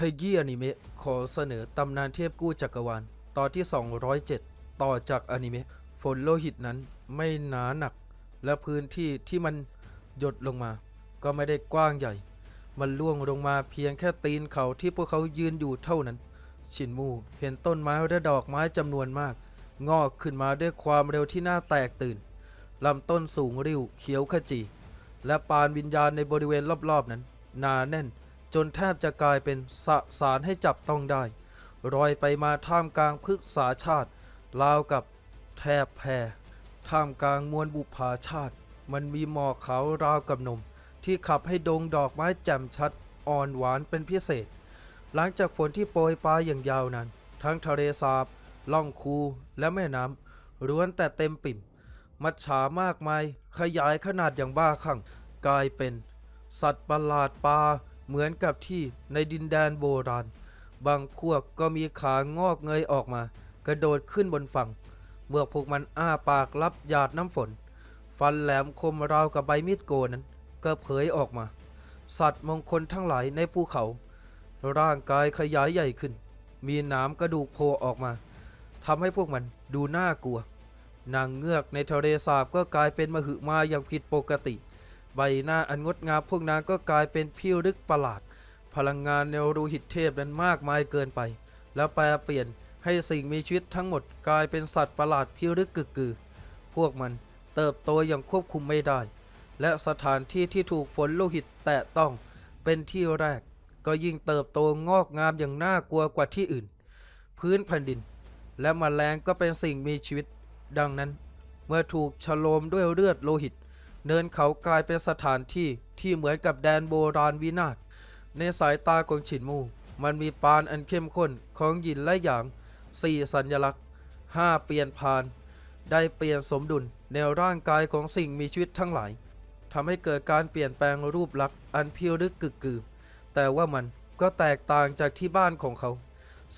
ขยี้อนิเมะขอเสนอตำนานเทพกู้จักรวาลตอนที่ 207 ต่อจากอนิเมะฝนโลหิตนั้นไม่หนาหนัก และพื้นที่ที่มันหยดลงมา ก็ไม่ได้กว้างใหญ่ มันล่วงลงมาเพียงแค่ตีนเขาที่พวกเขายืนอยู่เท่านั้น ชินมูเห็นต้นไม้และดอกไม้จำนวนมาก งอกขึ้นมาด้วยความเร็วที่น่าแตกตื่นลำต้นสูงริ้วเขียวขจี และปานวิญญาณในบริเวณรอบๆนั้นหนาแน่น จนแทบจะกลายเป็นสสารให้จับต้องได้รอยไปมาท่ามกลางพฤกษาชาติราวกับแทบแพรท่ามกลางมวลบุพาชาติ มันมีหมอกขาวราวกับนม ที่ขับให้ดงดอกไม้แจ่มชัดอ่อนหวานเป็นพิเศษ หลังจากฝนที่โปรยปลายอย่างยาวนานทั้งทะเลสาบล่องคูและแม่น้ำล้วนแต่เต็มปิ่ม มัจฉามากมายขยายขนาดอย่างบ้าคลั่งกลายเป็น สัตว์ประหลาดปลา เหมือนกับที่ในดินแดนโบราณ บางพวกก็มีขางอกเงยออกมา กระโดดขึ้นบนฝั่ง เมื่อพวกมันอ้าปากรับหยาดน้ำฝน ฟันแหลมคมราวกับใบมีดโกนนั้น ก็เผยออกมา สัตว์มงคลทั้งหลายในภูเขา ร่างกายขยายใหญ่ขึ้น มีหนามกระดูกโผล่ออกมาทำให้พวกมันดูน่ากลัว นางเงือกในทะเลสาบก็กลายเป็นมหึมาอย่างผิดปกติ ใบหน้าอันงดงามพวกนางก็กลายเป็นพิรึกประหลาด พลังงานแนวรูหิตเทพนั้นมากมายเกินไป แล้วแปลเปลี่ยนให้สิ่งมีชีวิตทั้งหมดกลายเป็นสัตว์ประหลาดพิรึกกึกกือ พวกมันเติบโตอย่างควบคุมไม่ได้ และสถานที่ที่ถูกฝนโลหิตแตะต้องเป็นที่แรก ก็ยิ่งเติบโตงอกงามอย่างน่ากลัวกว่าที่อื่น พื้นแผ่นดิน และมแมลงก็เป็นสิ่งมีชีวิต ดังนั้น เมื่อถูกฉโลมด้วยเลือดโลหิต เนินเขากลายเป็นสถานที่ที่เหมือนกับแดนโบราณวินาศ ในสายตาของฉินมู มันมีปานอันเข้มข้นของหยินและหยางสี่สัญลักษณ์ห้าเปลี่ยนผ่าน ได้เปลี่ยนสมดุลในร่างกายของสิ่งมีชีวิตทั้งหลายทำให้เกิดการเปลี่ยนแปลงรูปลักษณ์อันพิรึกกึกกือแต่ว่ามันก็แตกต่างจากที่บ้านของเขา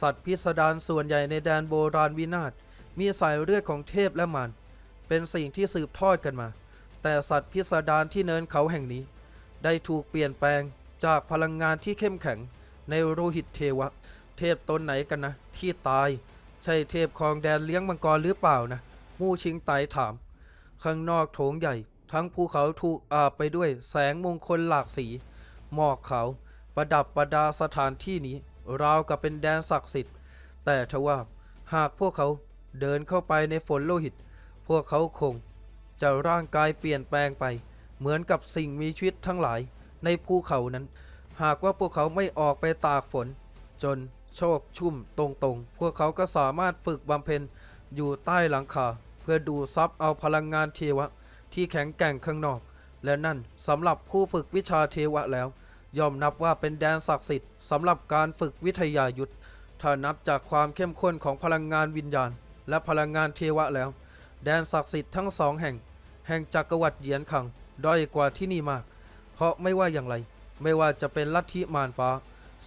สัตว์พิสดารส่วนใหญ่ในแดนโบราณวินาศมีสายเลือดของเทพและมารเป็นสิ่งที่สืบทอดกันมา แต่สัตว์พิสดารที่เนินเขาแห่งนี้ ได้ถูกเปลี่ยนแปลงจากพลังงานที่เข้มแข็งในโลหิตเทวะ เทพตนไหนกันนะ ที่ตาย ใช่เทพครองแดนเลี้ยงมังกรหรือเปล่านะ มู่ชิงไตถาม ข้างนอกโถงใหญ่ ทั้งภูเขาถูกอาบไปด้วยแสงมงคลหลากสีหมอกเขาประดับประดาสถานที่นี้ ราวกับเป็นแดนศักดิ์สิทธิ์ แต่ทว่าหากพวกเขาเดินเข้าไปในฝนโลหิต พวกเขาคง จะร่างกายเปลี่ยนแปลงไป เหมือนกับสิ่งมีชีวิตทั้งหลายในภูเขานั้น หากว่าพวกเขาไม่ออกไปตากฝน จนโชคชุ่มตรงๆ พวกเขาก็สามารถฝึกบำเพ็ญอยู่ใต้หลังคา เพื่อดูซับเอาพลังงานเทวะ ที่แข็งแกร่งข้างนอก และนั่นสำหรับผู้ฝึกวิชาเทวะแล้วย่อมนับว่าเป็นแดนศักดิ์สิทธิ์สำหรับการฝึกวิทยายุทธถ้านับจากความเข้มข้นของพลังงานวิญญาณ และพลังงานเทวะแล้ว แดนศักดิ์สิทธิ์ทั้งสองแห่ง แห่งจักรวรรดิเหยียนขังด้อยกว่าที่นี่มาก เพราะไม่ว่าอย่างไร ไม่ว่าจะเป็นลัทธิมารฟ้า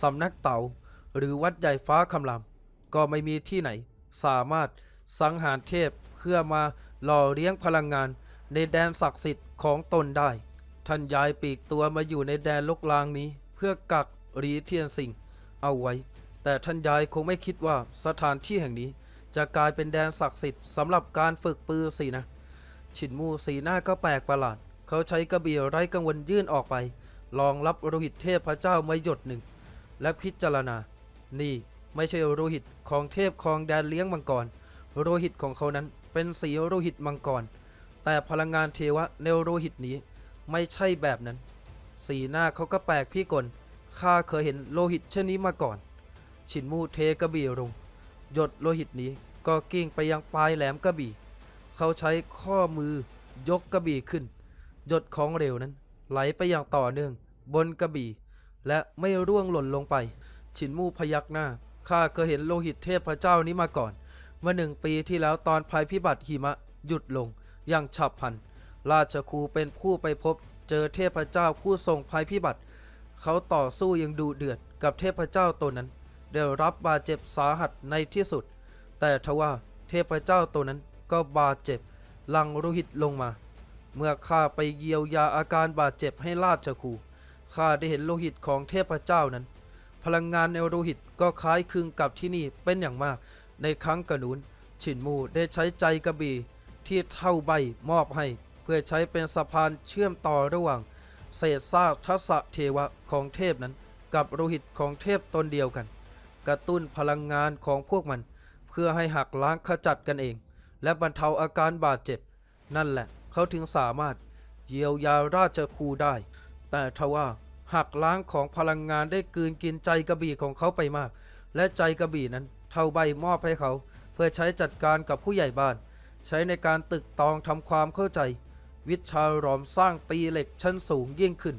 สำนักเต๋าหรือวัดใหญ่ฟ้าคำรามก็ไม่มีที่ไหน สามารถสังหารเทพเพื่อมาหล่อเลี้ยงพลังงาน ในแดนศักดิ์สิทธิ์ของตนได้ ท่านย้ายปีกตัวมาอยู่ในแดนลกลางนี้ เพื่อกักรีเทียนสิงเอาไว้ แต่ท่านยายคงไม่คิดว่าสถานที่แห่งนี้ จะกลายเป็นแดนศักดิ์สิทธิ์สำหรับการฝึกปืนสินะ ฉินมูสีหน้าก็แปลกประหลาด เขาใช้กระบี่ไร้กังวลยื่นออกไปรองรับโลหิตเทพพระเจ้ามาหยดหนึ่ง และพิจารณา นี่ไม่ใช่โลหิตของเทพคองแดนเลี้ยงมังกรโลหิตของเขานั้นเป็นสีโลหิตมังกร แต่พลังงานเทวะในโลหิตนี้ไม่ใช่แบบนั้น สีหน้าเขาก็แปลกพี่กลข้าเคยเห็นโลหิตเช่นนี้มาก่อนฉินมูเทกระบี่ลง หยดโลหิตนี้ก็กิ้งไปยังปลายแหลมกระบี่ เขาใช้ข้อมือยกกระบี่ขึ้น หยดของเหลวนั้น ไหลไปอย่างต่อเนื่อง บนกระบี่ และไม่ร่วงหล่นลงไปฉินมู่พยักหน้าข้าเคยเห็นโลหิตเทพเจ้านี้มาก่อน เมื่อหนึ่งปีที่แล้วตอนภัยพิบัติหิมะหยุดลง อย่างฉับพลัน ราชครูเป็นผู้ไปพบ เจอเทพเจ้าผู้ทรงภัยพิบัติ เขาต่อสู้ย่างดุเดือดกับเทพเจ้าตนนั้น ได้รับบาดเจ็บสาหัสในที่สุด แต่ทว่าเทพเจ้าตัวนั้น ก็บาดเจ็บ ลังโลหิตลงมา เมื่อข้าไปเยียวยาอาการบาดเจ็บให้ราชครูข้าได้เห็นโลหิตของเทพเจ้านั้น พลังงานในโลหิตก็คล้ายคลึงกับที่นี่เป็นอย่างมาก ในครั้งกระนูนฉินมูได้ใช้ใจกระบี่ที่เท่าใบมอบให้ เพื่อใช้เป็นสะพานเชื่อมต่อระหว่าง เศษซากทัศเทวะของเทพนั้น กับโลหิตของเทพตนเดียวกัน กระตุ้นพลังงานของพวกมัน เพื่อให้หักล้างขจัดกันเอง และบรรเทาอาการบาดเจ็บ นั่นแหละเขาถึงสามารถเยียวยาราชครูได้ แต่ทว่าหักล้างของพลังงานได้กืนกินใจกระบี่ของเขาไปมาก และใจกระบี่นั้นเท่าใบมอบให้เขา เพื่อใช้จัดการกับผู้ใหญ่บ้าน ใช้ในการตึกตองทำความเข้าใจ วิชาหลอมสร้างตีเหล็กชั้นสูงยิ่งขึ้น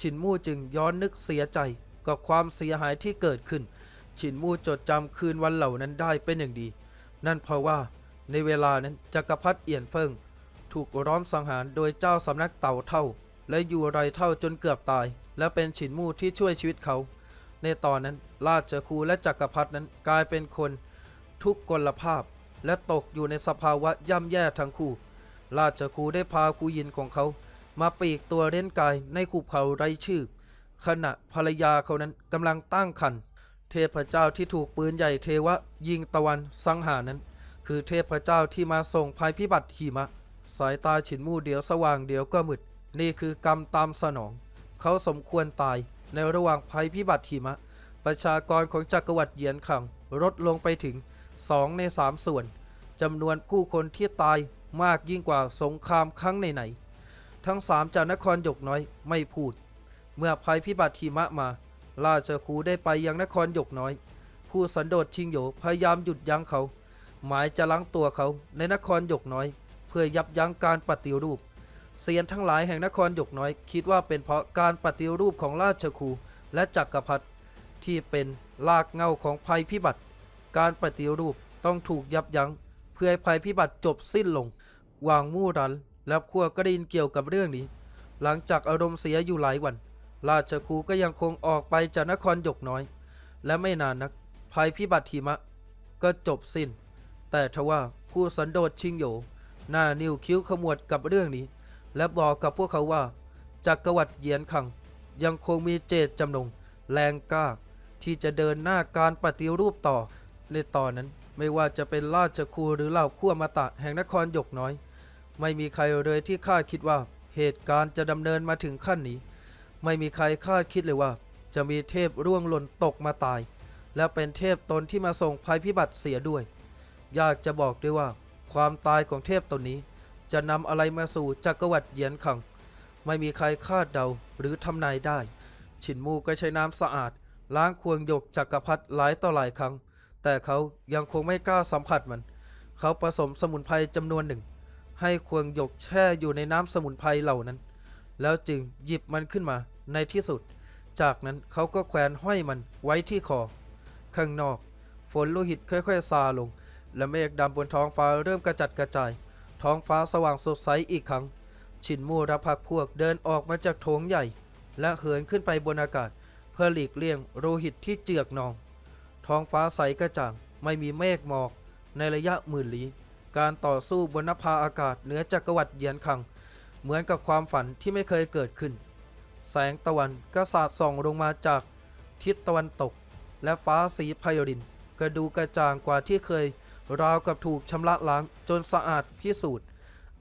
ฉินมู่จึงย้อนนึกเสียใจกับความเสียหายที่เกิดขึ้นฉินมู่จดจำคืนวันเหล่านั้นได้เป็นอย่างดี นั่นเพราะว่า ในเวลานั้นจักรพรรดิเอี่ยนเฟิง ถูกร้อมสังหารโดยเจ้าสำนักเต่าเท่า และอยู่ไรเท่าจนเกือบตาย และเป็นฉินมู่ที่ช่วยชีวิตเขา ในตอนนั้นราชครูและจักรพรรดินั้นกลายเป็นคนทุกข์กลภาพ และตกอยู่ในสภาวะย่ำแย่ทั้งคู่ ราชครูได้พาคูยินของเขา มาปีกตัวเล่นกายในขุบเขาไรชื่อ ขณะภรรยาเขานั้นกำลังตั้งครรภ์เทพเจ้าที่ถูกปืนใหญ่เทวะยิงตะวันสังหารนั้น คือเทพเจ้าที่มาส่งภัยพิบัติหิมะ สายตาฉินมู่เดียวสว่างเดียวก็มืด นี่คือกรรมตามสนอง เขาสมควรตายในระหว่างภัยพิบัติหิมะ ประชากรของจักรวรรดิเหยียนขังลดลงไปถึง 2 ใน 3 ส่วนจำนวนผู้คนที่ตายมากยิ่งกว่าสงครามครั้งไหนๆทั้งสามจากนครหยกน้อยไม่พูด เมื่อภัยพิบัติหิมะมา ราชครูได้ไปยังนครหยกน้อย ผู้สันโดษชิงโหยพยายามหยุดยั้งเขา หมายจะล้างตัวเขาในนครหยกน้อย เพื่อยับยั้งการปฏิรูปเซียนทั้งหลายแห่งนครหยกน้อย คิดว่าเป็นเพราะการปฏิรูปของราชครูและจักรพรรดิที่เป็นลากเหง้าของภัยพิบัติ การปฏิรูปต้องถูกยับยั้งเพื่อให้ภัยพิบัติจบสิ้นลง วางมู่รัน และพวกก็ได้ยินเกี่ยวกับเรื่องนี้ หลังจากอารมณ์เสียอยู่หลายวัน ราชครูก็ยังคงออกไปจากนครหยกน้อย และไม่นานนัก ภัยพิบัติหิมะก็จบสิ้น แต่ทว่าผู้สันโดษชิงโยหน้านิ้วคิ้วขมวดกับเรื่องนี้ และบอกกับพวกเขาว่าจักรวรรดิเหยียนขัง ยังคงมีเจตจำนง แรงกล้า ที่จะเดินหน้าการปฏิรูปต่อ ในตอนนั้นไม่ว่าจะเป็นราชครูหรือเหล่าขั้วมาตะแห่งนครหยกน้อย ไม่มีใครเลยที่คาดคิดว่าเหตุการณ์จะดำเนินมาถึงขั้นนี้ ไม่มีใครคาดคิดเลยว่า จะมีเทพร่วงหล่นตกมาตาย และเป็นเทพตนที่มาส่งภัยพิบัติเสียด้วย อยากจะบอกด้วยว่า ความตายของเทพตนนี้ จะนำอะไรมาสู่จักรวรรดิเหยียนขัง ไม่มีใครคาดเดาหรือทำนายได้ ฉินมูก็ใช้น้ำสะอาด ล้างควงหยกจักรพรรดิหลายต่อหลายครั้ง แต่เขายังคงไม่กล้าสัมผัสมัน เขาผสมสมุนไพรจำนวนหนึ่ง ให้ควงหยกแช่อยู่ในน้ำสมุนไพรเหล่านั้น แล้วจึงหยิบมันขึ้นมาในที่สุด จากนั้นเขาก็แขวนห้อยมันไว้ที่คอข้างนอก ฝนโลหิตค่อยๆซาลง และเมฆดำบนท้องฟ้าเริ่มกระจัดกระจาย ท้องฟ้าสว่างสดใสอีกครั้ง ชินมูและพักพวกเดินออกมาจากโถงใหญ่ และเหินขึ้นไปบนอากาศ เพื่อหลีกเลี่ยงโลหิตที่เจือกนอง ท้องฟ้าใสกระจ่างไม่มีเมฆหมอก ในระยะหมื่นลี้ การต่อสู้บนนภาอากาศเหนือจักรวรรดิเยียนคัง เหมือนกับความฝันที่ไม่เคยเกิดขึ้น แสงตะวันก็สาดส่องลงมาจากทิศตะวันตก และฟ้าสีไพโอรินก็ดูกระจ่างกว่าที่เคย ราวกับถูกชำระล้างจนสะอาดพิสูจน์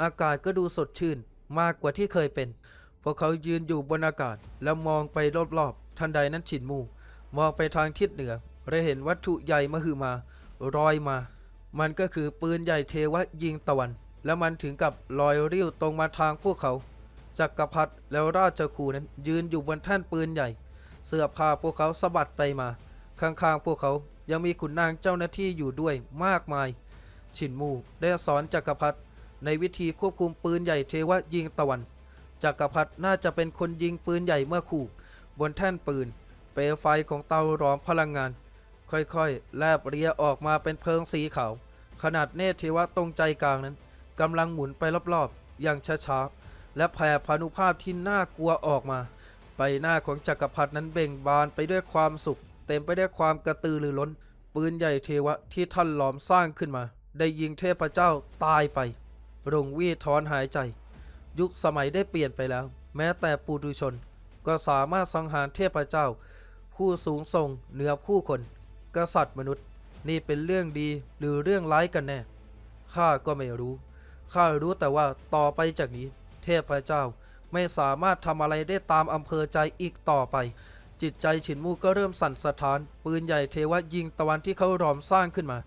อากาศก็ดูสดชื่นมากกว่าที่เคยเป็น พวกเขายืนอยู่บนอากาศแล้วมองไปรอบๆ ทันใดนั้นฉินมู มองไปทางทิศเหนือได้เห็นวัตถุใหญ่มหึมาลอยมา มันก็คือปืนใหญ่เทวะยิงตะวัน แล้วมันถึงกับลอยริ้วตรงมาทางพวกเขาจักรพรรดิแล้วราชครูนั้นยืนอยู่บนแท่นปืนใหญ่ เสื้อผ้าพวกเขาสะบัดไปมา ข้างๆพวกเขา ยังมีขุนนางเจ้าหน้าที่อยู่ด้วยมากมาย ชินมูได้สอนจักรพรรดิในวิธีควบคุมปืนใหญ่เทวะยิงตะวันจักรพรรดิน่าจะเป็นคนยิงปืนใหญ่เมื่อคู่ บนแท่นปืน เปลวไฟของเตาหลอมพลังงาน ค่อยๆ แลบเรียออกมาเป็นเพลิงสีขาว ขนาดเนตรเทวะตรงใจกลางนั้นกำลังหมุนไปรอบๆ อย่างช้าๆ และแผ่พานุภาพที่น่ากลัวออกมา ใบหน้าของจักรพรรดินั้นเบ่งบานไปด้วยความสุข เต็มไปด้วยความกระตือรือร้น ปืนใหญ่เทวะที่ท่านหลอมสร้างขึ้นมา ได้ยิงเทพเจ้าตายไปรงวีถอนหายใจ ยุคสมัยได้เปลี่ยนไปแล้ว แม้แต่ปุถุชน ก็สามารถสังหารเทพเจ้าผผู้สูงส่งเหนือผู้คน กษัตริย์มนุษย์ นี่เป็นเรื่องดีหรือเรื่องร้ายกันแน่ข้าก็ไม่รู้ข้ารู้แต่ว่าต่อไปจากนี้ เทพเจ้าไม่สามารถทำอะไรได้ตามอำเภอใจอีกต่อไป จิตใจฉินมู่ก็เริ่มสั่นสะท้าน ปืนใหญ่เทวะยิงตะวันที่เขารอมสร้างขึ้นมา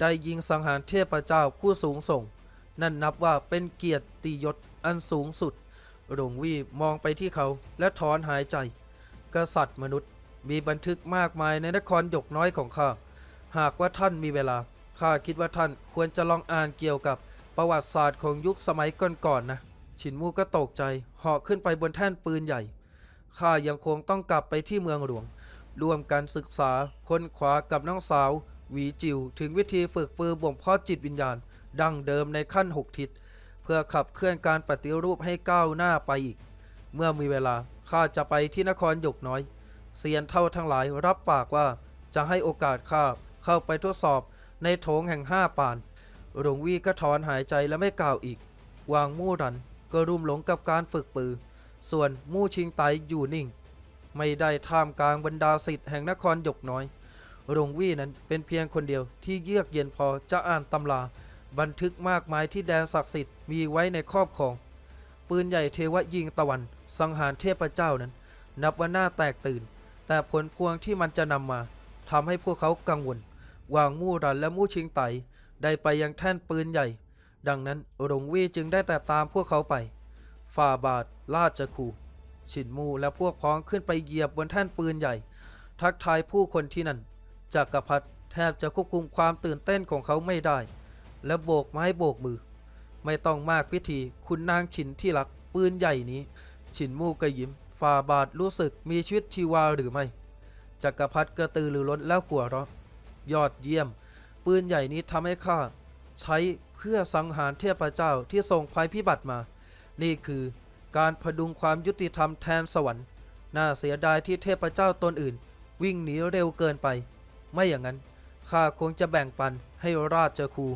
ได้ยิงสังหารเทพเจ้าผู้สูงส่ง นั่นนับว่าเป็นเกียรติยศอันสูงสุดหลวงวี่มองไปที่เขาและถอนหายใจ กษัตริย์มนุษย์มีบันทึกมากมายในนครหยกน้อยของข้า หากว่าท่านมีเวลา ข้าคิดว่าท่านควรจะลองอ่านเกี่ยวกับประวัติศาสตร์ของยุคสมัยก่อนๆนนะฉินมู่ก็ตกใจเหาะขึ้นไปบนแท่นปืนใหญ่ ข้ายังคงต้องกลับไปที่เมืองหลวง ร่วมกันศึกษาค้นคว้ากับน้องสาว หวีจิว ถึงวิธีฝึกปืนบ่มเพาะจิตวิญญาณ ดั้งเดิมในขั้นหกทิศ เพื่อขับเคลื่อนการปฏิรูปให้ก้าวหน้าไปอีก เมื่อมีเวลาข้าจะไปที่นครหยกน้อยเซียนเท่าทั้งหลายรับปากว่าจะให้โอกาสข้าเข้าไปทดสอบในโถงแห่งห้าปาน หลวงวีก็ถอนหายใจและไม่กล่าวอีก วางมู่รันก็รุ่มหลงกับการฝึกปือ ส่วนมู่ชิงไตอยู่นิ่ง ไม่ได้ท่ามกลางบรรดาสิทธิ์แห่งนครหยกน้อยหลงวี่นั้นเป็นเพียงคนเดียวที่เยือกเย็นพอจะอ่านตำรา บันทึกมากมายที่แดนศักดิ์สิทธิ์มีไว้ในครอบครอง ปืนใหญ่เทวะยิงตะวัน สังหารเทพเจ้านั้น นับว่าหน่าแตกตื่น แต่ผลพวงที่มันจะนำมาทำให้พวกเขากังวลวางมู่รันและมู่ชิงไตได้ไปยังแท่นปืนใหญ่ ดังนั้นหลงวี่จึงได้แต่ตามพวกเขาไป ฝ่าบาท ราชคูฉินมูและพวกพ้องขึ้นไปเหยียบบนแท่นปืนใหญ่ ทักทายผู้คนที่นั่นจักรพรรดิแทบจะควบคุมความตื่นเต้นของเขาไม่ได้ และโบกไม้โบกมือ ไม่ต้องมากพิธีคุณนางฉินที่รักปืนใหญ่นี้ฉินมูก็ยิ้มฝ่าบาทรู้สึกมีชีวิตชีวาหรือไม่จักรพรรดิกระตือรือร้นแล้วขัวเราะยอดเยี่ยม ปืนใหญ่นี้ทำให้ข้าใช้เพื่อสังหารเทพเจ้าที่ส่งภัยพิบัติมา นี่คือ การพดุงความยุติธรรมแทนสวรรค์ น่าเสียดายที่เทพเจ้าตนอื่น วิ่งหนีเร็วเกินไป ไม่อย่างนั้นข้าคงจะแบ่งปันให้ราชครู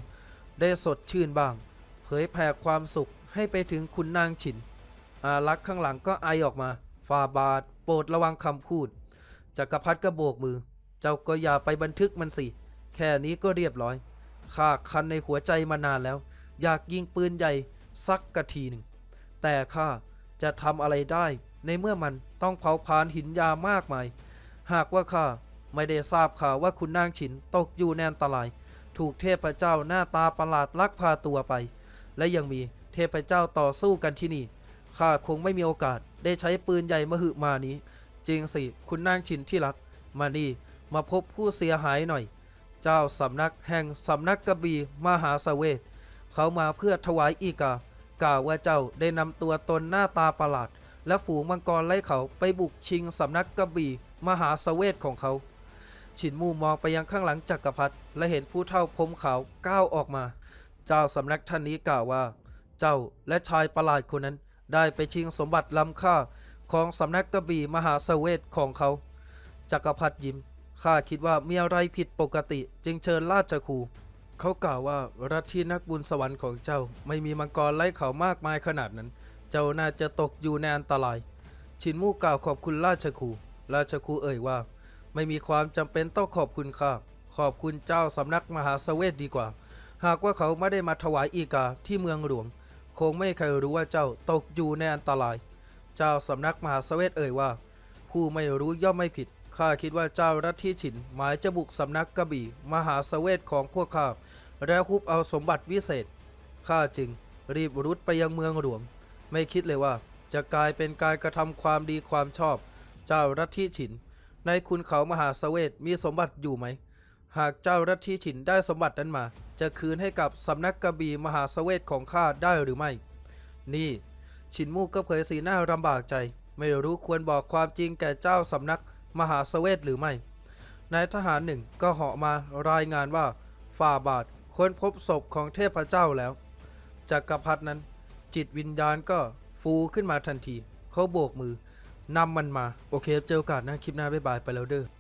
ได้สดชื่นบ้าง เผยแผ่ความสุขให้ไปถึงคุณนางฉิน อารักษ์ข้างหลังก็ไอออกมาฝ่าบาทโปรดระวังคำพูดจักรพรรดิก็โบกมือ เจ้าก็อย่าไปบันทึกมันสิ แค่นี้ก็เรียบร้อยข้าคันในหัวใจมานานแล้ว อยากยิงปืนใหญ่สักกะทีหนึ่ง แต่ข้าจะทำอะไรได้ ในเมื่อมันต้องเผาผลาญหินยามากมาย หากว่าข้าไม่ได้ทราบข่าวว่าคุณนางฉินตกอยู่ในอันตราย ถูกเทพเจ้าหน้าตาประหลาดลักพาตัวไป และยังมีเทพเจ้าต่อสู้กันที่นี่ข้าคงไม่มีโอกาสได้ใช้ปืนใหญ่มหึมานี้ จริงสิ คุณนางฉินที่รัก มานี่มาพบผู้เสียหายหน่อย เจ้าสำนักแห่งสำนักกระบี่มหาสเวทเขามาเพื่อถวายอีกา กล่าวว่าเจ้าได้นำตัวตนหน้าตาประหลาด และฝูงมังกรไล่เขาไปบุกชิงสำนักกระบี่มหาสเวทของเขา ฉินมูมองไปยังข้างหลังจักรพรรดิและเห็นผู้เฒ่าผมขาวก้าวออกมา เจ้าสำนักท่านนี้กล่าวว่า เจ้าและชายประหลาดคนนั้น ได้ไปชิงสมบัติล้ำค่าของสำนักกระบี่มหาสเวทของเขา จักรพรรดิยิ้มข้าคิดว่ามีอะไรผิดปกติจึงเชิญราชครู เขากล่าวว่ารัฐที่นักบุญสวรรค์ของเจ้า ไม่มีมังกรไล่เขามากมายขนาดนั้น เจ้าน่าจะตกอยู่ในอันตราย ชินมู่กล่าวขอบคุณราชครูราชครูเอ่ยว่า ไม่มีความจำเป็นต้องขอบคุณข้าขอบคุณเจ้าสำนักมหาสเวทดีกว่า หากว่าเขาไม่ได้มาถวายอีกาที่เมืองหลวง คงไม่ใครรู้ว่าเจ้าตกอยู่ในอันตราย เจ้าสำนักมหาสเวทเอ่ยว่า ผู้ไม่รู้ย่อมไม่ผิด ข้าคิดว่าเจ้ารัฐที่ฉิน หมายจะบุกสำนักกระบี่ มหาสเวทของพวกข้าและฮุบเอาสมบัติวิเศษข้าจึงรีบรุดไปยังเมืองหลวง ไม่คิดเลยว่าจะกลายเป็นการกระทำความดีความชอบ เจ้ารัฐที่ฉิน ในคุณเขามหาสเวทมีสมบัติอยู่ไหม หากเจ้ารัฐที่ฉินได้สมบัตินั้นมา จะคืนให้กับสำนักกระบี่มหาสเวทของข้าได้หรือไม่ นี่ ฉินมู่ก็เผยสีหน้าลำบากใจ ไม่รู้ควรบอกความจริงแก่เจ้าสำนัก มหาสเวทหรือไม่ นายทหารหนึ่งก็เหาะมารายงานว่าฝ่าบาทค้นพบศพของเทพเจ้าแล้วจักกรพรรดินั้น จิตวิญญาณก็ฟูขึ้นมาทันที เขาโบกมือนำมันมา โอเคเจอโอกาสนะ คลิปหน้าบ๊ายบายไปแล้วเด้อ